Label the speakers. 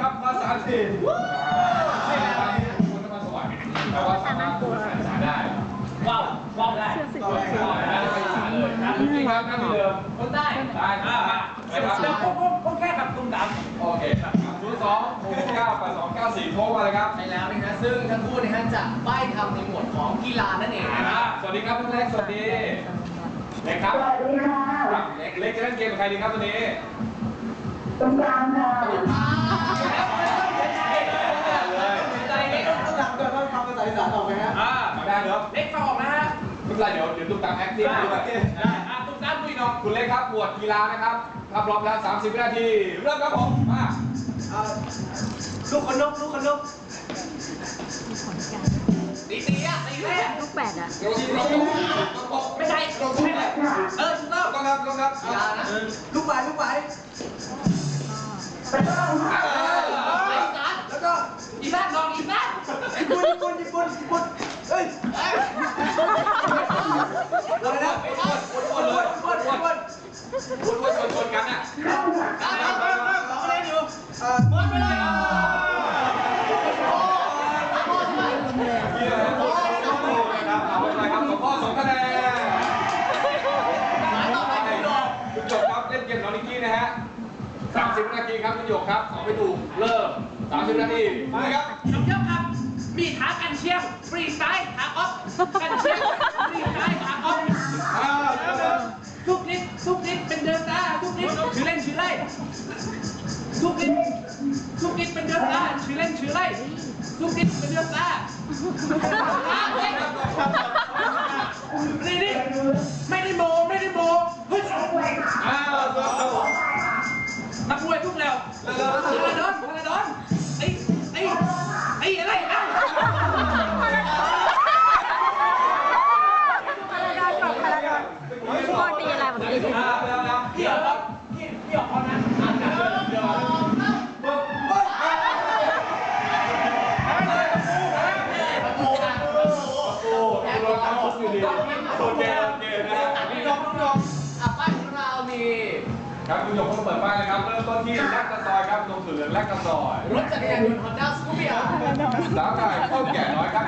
Speaker 1: ครับมาสามสี่นี่นะครับคนนครสวรรค์แต่ว่าสามารถพูดภาษาอีสานได้
Speaker 2: ว้าวว้าวได้
Speaker 3: ว้าว
Speaker 1: ได้ภาษาอีสานเลยนะจริงครับนั่นเดิม
Speaker 4: คนใต้
Speaker 1: ได้มามาแล้วพ
Speaker 2: วกพวกพวกแค่ขับตุ้มดำ
Speaker 1: โอเคศูนย์สองหกเก้าแปดสองเก้าสี่โทรมาเลยครับ
Speaker 4: ใช่แล้วนี่นะซึ่งทั้งคู่นะฮะจะใบ้คำในหมวดของกีฬานั่นเองนะค
Speaker 1: รับสวัสดีครับทุกท่านสวัสดีเล็กครับสวัสด
Speaker 5: ีค่ะ
Speaker 1: เล็กเล็กจะเล่นเกมกับใครดีครับวันนี้
Speaker 5: ตรงกลางค่ะ
Speaker 1: เดี๋ยว
Speaker 2: เล็กฟังออกนะฮะ
Speaker 1: ไม่เป็นไรเดี๋ยวเดี๋ยวตุ๊กตาแอคทีฟด้วย
Speaker 3: ได้
Speaker 2: อะตุ้มดำคุยน้อง
Speaker 1: คุณเล็กครับหมวดกีฬานะครับถ้าพร้อมแล้ว 30วินาที เริ่มครับผมมา
Speaker 3: ลูกคนนกลูกคนนก
Speaker 4: ตีตีอะตีแร
Speaker 2: กล
Speaker 5: ูกแปดอะ
Speaker 1: เดี๋ยวทีมเราต้องตกไ
Speaker 2: ม่ใช่ไม่ใช่เออถูกต้อง
Speaker 1: ต้องครับต้องครับกีฬ
Speaker 4: านะ
Speaker 3: ลูกหวายลูกหวายเป็นต้
Speaker 5: อ
Speaker 1: งค่ะ
Speaker 2: ไอ
Speaker 4: ้สารแล้วก
Speaker 3: ็
Speaker 2: อีสานน้องอีสาน
Speaker 3: ญี่ปุ่นญี่ปุ่นญี่ปุ่นญี่ปุ่น
Speaker 1: 30นาทีครับคุณหยกครับสองไม่ถูกเริ่ม 30 นาที มาเลยครับ
Speaker 2: น้องเจ้าครับ มีท้ากันเชียงฟรีสไตล์ ล่นชื่อไล่ทุกนิดเป็นเดินตาอะเฮ้ยนี่นี่ไม่ได้โมไม่ได้โมเฮ้ย
Speaker 1: อ้าวเริ่มครับผม
Speaker 2: นักมวยทุกแล้วพารดอนพารดอนไอ้ไอ้ไอ้อะไรอะ
Speaker 4: พาราดอ
Speaker 2: นกับพารา
Speaker 1: ดอนพี่บอลตีอะไรแบบนี้
Speaker 2: อ้าวแล้วแล้วเดี๋ยวครับพี่พี่ออกก่อนะ
Speaker 4: อยู่ดีโอเคโอเคนะฮะพี่น้องพี่น้องอะป้ายของเรามี
Speaker 1: ครับคุณหยกต้องเปิดป้ายนะครับเริ่มต้นที่แลกกระซอยครับนมถั่วเหลืองแลกกระซอย
Speaker 4: รถจักรยานยนต์ฮอนด้าสกูเปีย
Speaker 1: สาวไก่ข้าวแก่น้อยครับ